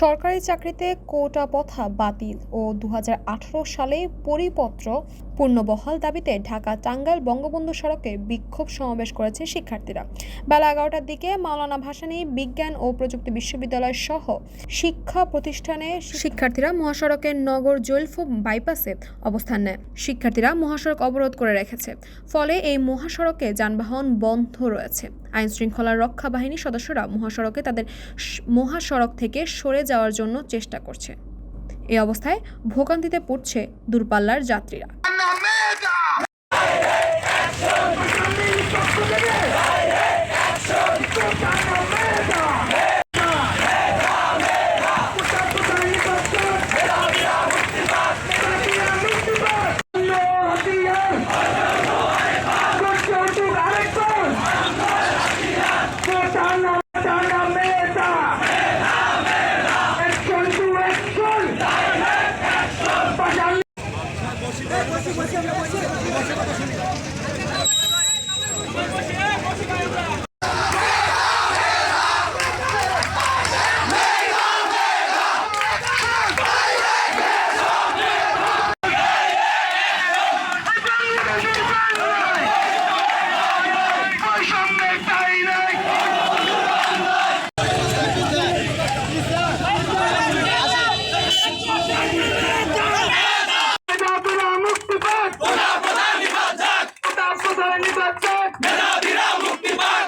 সরকারি চাকরিতে কোটা প্রথা বাতিল ও দু হাজার আঠেরো সালে পরিপত্র পূর্ণবহাল দাবিতে ঢাকা টাঙ্গাইল বঙ্গবন্ধু সড়কে বিক্ষোভ সমাবেশ করেছে শিক্ষার্থীরা। বেলা এগারোটার দিকে মাওলানা ভাসানী বিজ্ঞান ও প্রযুক্তি বিশ্ববিদ্যালয় সহ শিক্ষা প্রতিষ্ঠানে শিক্ষার্থীরা মহাসড়কের নগর জৈলফো বাইপাসে অবস্থান নেয়। শিক্ষার্থীরা মহাসড়ক অবরোধ করে রেখেছে। ফলে এই মহাসড়কে যানবাহন বন্ধ রয়েছে। আইন শৃঙ্খলা রক্ষা বাহিনীর সদস্যরা মহাসড়কে তাদের মহাসড়ক থেকে সরে যাওয়ার জন্য চেষ্টা করছে। এই অবস্থায় ভোগান্তিতে পড়ছে দূরপাল্লার যাত্রীরা। মুক্তি পাক